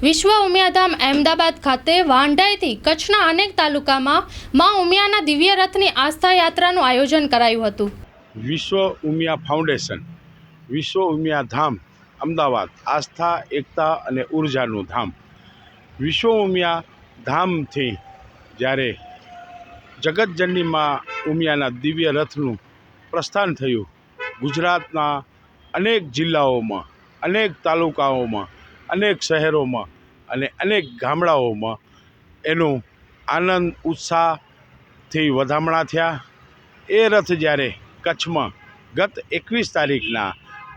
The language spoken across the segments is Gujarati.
વિશ્વ ઉમિયાધામ અહેમદાબાદ ખાતે વાંઢાઈથી કચ્છના અનેક તાલુકામાં મા ઉમિયાના દિવ્ય રથની આસ્થા યાત્રાનું આયોજન કરાયું હતું. વિશ્વ ઉમિયા ફાઉન્ડેશન, વિશ્વ ઉમિયા ધામ અમદાવાદ, આસ્થા, એકતા અને ઉર્જાનું ધામ. વિશ્વ ઉમિયા ધામથી જ્યારે જગતજનની મા ઉમિયાના દિવ્ય રથનું પ્રસ્થાન થયું, ગુજરાતના અનેક જિલ્લાઓમાં, અનેક તાલુકાઓમાં અનેક શહેરોમાં અને અનેક ગામડાઓમાં એનું આનંદ, ઉત્સાહથી વધામણા થયા. એ રથ જ્યારે કચ્છમાં ગત એકવીસ તારીખના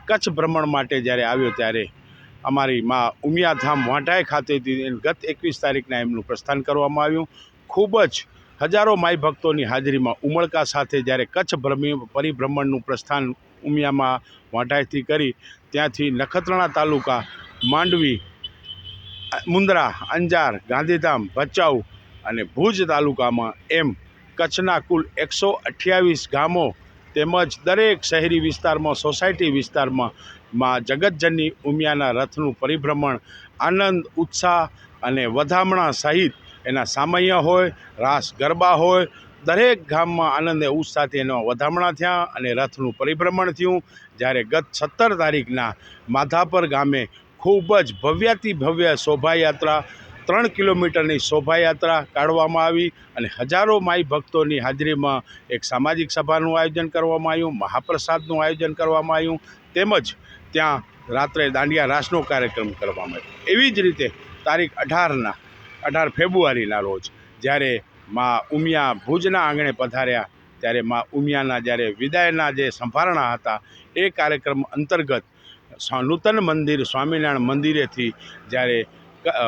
કચ્છ ભ્રમણ માટે જ્યારે આવ્યો ત્યારે અમારી મા ઉમિયાધામ વાંઢાઈ ખાતેથી ગત એકવીસ તારીખના એમનું પ્રસ્થાન કરવામાં આવ્યું. ખૂબ જ હજારો માઈ ભક્તોની હાજરીમાં ઉમળકા સાથે જ્યારે કચ્છ ભ્રમી પરિભ્રમણનું પ્રસ્થાન ઉમિયામાં વાંઢાઈથી કરી, ત્યાંથી નખત્રાણા તાલુકા માંડવી, મુંદ્રા, અંજાર, ગાંધીધામ, ભચાઉ અને ભુજ તાલુકામાં એમ કચ્છના કુલ એકસો અઠ્યાવીસ ગામો તેમજ દરેક શહેરી વિસ્તારમાં, સોસાયટી વિસ્તારમાં માં જગતજનની ઉમિયાના રથનું પરિભ્રમણ, આનંદ, ઉત્સાહ અને વધામણા સહિત એના સામૈયા હોય, રાસ, ગરબા હોય, દરેક ગામમાં આનંદ એ ઉત્સાહથી એનો વધામણા થયા અને રથનું પરિભ્રમણ થયું. જ્યારે ગત સત્તર તારીખના માધાપર ગામે ખૂબ જ ભવ્યાતિ ભવ્ય શોભાયાત્રા, ત્રણ કિલોમીટરની શોભાયાત્રા કાઢવામાં આવી અને હજારો માઈ ભક્તોની હાજરીમાં એક સામાજિક સભાનું આયોજન કરવામાં આવ્યું, મહાપ્રસાદનું આયોજન કરવામાં આવ્યું, તેમજ ત્યાં રાત્રે દાંડિયા રાસનો કાર્યક્રમ કરવામાં આવ્યો. એવી જ રીતે તારીખ અઢારના, અઢાર ફેબ્રુઆરીના રોજ જ્યારે મા ઉમિયા ભુજના આંગણે પધાર્યા, ત્યારે મા ઉમિયાના જ્યારે વિદાયના જે સંભારણા હતા, એ કાર્યક્રમ અંતર્ગત નૂતન મંદિર સ્વામિનારાયણ મંદિરેથી જ્યારે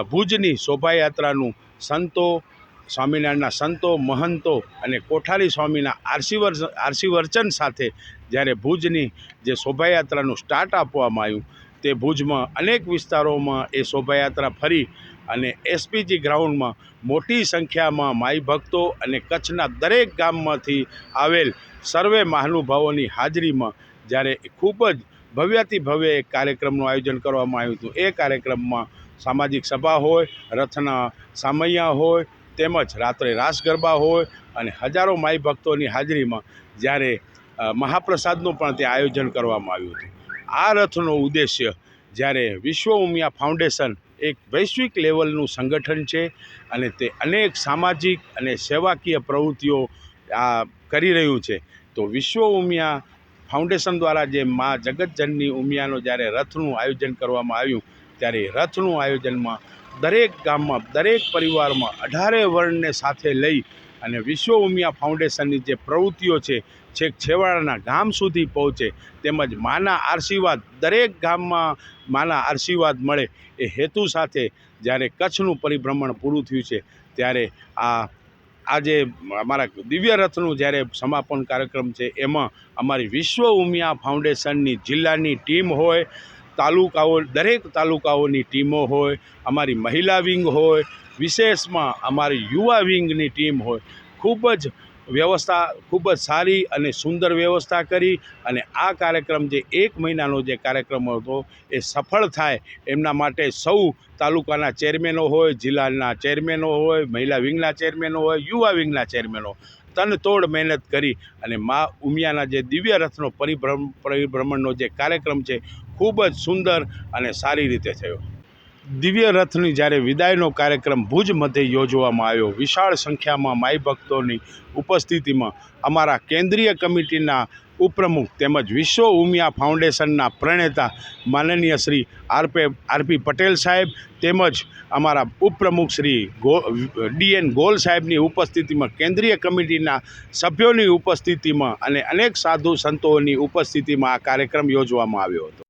ભુજની શોભાયાત્રાનું સંતો, સ્વામિનારાયણના સંતો, મહંતો અને કોઠારી સ્વામીના આરસીવર આરસીવર્ચન સાથે જ્યારે ભુજની જે શોભાયાત્રાનું સ્ટાર્ટ આપવામાં આવ્યું, તે ભુજમાં અનેક વિસ્તારોમાં એ શોભાયાત્રા ફરી અને એસપીજી ગ્રાઉન્ડમાં મોટી સંખ્યામાં માઈ ભક્તો અને કચ્છના દરેક ગામમાંથી આવેલ સર્વે મહાનુભાવોની હાજરીમાં જ્યારે ખૂબ જ ભવ્યાતિ ભવ્ય એક કાર્યક્રમનું આયોજન કરવામાં આવ્યું હતું. એ કાર્યક્રમમાં સામાજિક સભા હોય, રથના સામૈયા હોય, તેમજ રાત્રે રાસ ગરબા હોય અને હજારો માઈ ભક્તોની હાજરીમાં જ્યારે મહાપ્રસાદનું પણ ત્યાં આયોજન કરવામાં આવ્યું હતું. આ રથનો ઉદ્દેશ્ય જ્યારે વિશ્વ ઉમિયા ફાઉન્ડેશન એક વૈશ્વિક લેવલનું સંગઠન છે અને તે અનેક સામાજિક અને સેવાકીય પ્રવૃત્તિઓ આ કરી રહ્યું છે, તો વિશ્વ ઉમિયા ફાઉન્ડેશન દ્વારા જે મા જગતજનની ઉમિયાનો જ્યારે રથનું આયોજન કરવામાં આવ્યું, ત્યારે રથનું આયોજનમાં દરેક ગામમાં, દરેક પરિવારમાં અઢારે વર્ણને સાથે લઈ અને વિશ્વ ઉમિયા ફાઉન્ડેશનની જે પ્રવૃત્તિઓ છે, છેક છેવાડાના ગામ સુધી પહોંચે, તેમજ માના આશીર્વાદ દરેક ગામમાં માના આશીર્વાદ મળે એ હેતુ સાથે જ્યારે કચ્છનું પરિભ્રમણ પૂરું થયું છે, ત્યારે આ આજે અમારા દિવ્ય રથનું જ્યારે સમાપન કાર્યક્રમ છે, એમાં અમારી વિશ્વ ઉમિયા ફાઉન્ડેશનની જિલ્લાની ટીમ હોય, તાલુકાઓ, દરેક તાલુકાઓની ટીમો હોય, અમારી મહિલા વિંગ હોય, વિશેષમાં અમારી યુવા વિંગની ટીમ હોય, ખૂબ જ વ્યવસ્થા ખૂબ જ સારી અને સુંદર વ્યવસ્થા કરી અને આ કાર્યક્રમ જે એક મહિનાનો જે કાર્યક્રમ હતો એ સફળ થાય એમના માટે સૌ તાલુકાના ચેરમેનો હોય, જિલ્લાના ચેરમેનો હોય, મહિલા વિંગના ચેરમેનો હોય, યુવા વિંગના ચેરમેનો તનતોડ મહેનત કરી અને મા ઉમિયાના જે દિવ્ય રથનો પરિભ્રમ, પરિભ્રમણનો જે કાર્યક્રમ છે ખૂબ જ સુંદર અને સારી રીતે થયો. દિવ્ય રથની જ્યારે વિદાયનો કાર્યક્રમ ભુજ મધ્યે યોજવામાં આવ્યો, વિશાળ સંખ્યામાં માઈ ભક્તોની ઉપસ્થિતિમાં અમારા કેન્દ્રીય કમિટીના ઉપપ્રમુખ તેમજ વિશ્વ ઉમિયા ફાઉન્ડેશનના પ્રણેતા માનનીય શ્રી આરપે, આરપી પટેલ સાહેબ તેમજ અમારા ઉપપ્રમુખ શ્રી ગો, ડીએન ગોલ સાહેબની ઉપસ્થિતિમાં, કેન્દ્રીય કમિટીના સભ્યોની ઉપસ્થિતિમાં અને અનેક સાધુ સંતોની ઉપસ્થિતિમાં આ કાર્યક્રમ યોજવામાં આવ્યો હતો.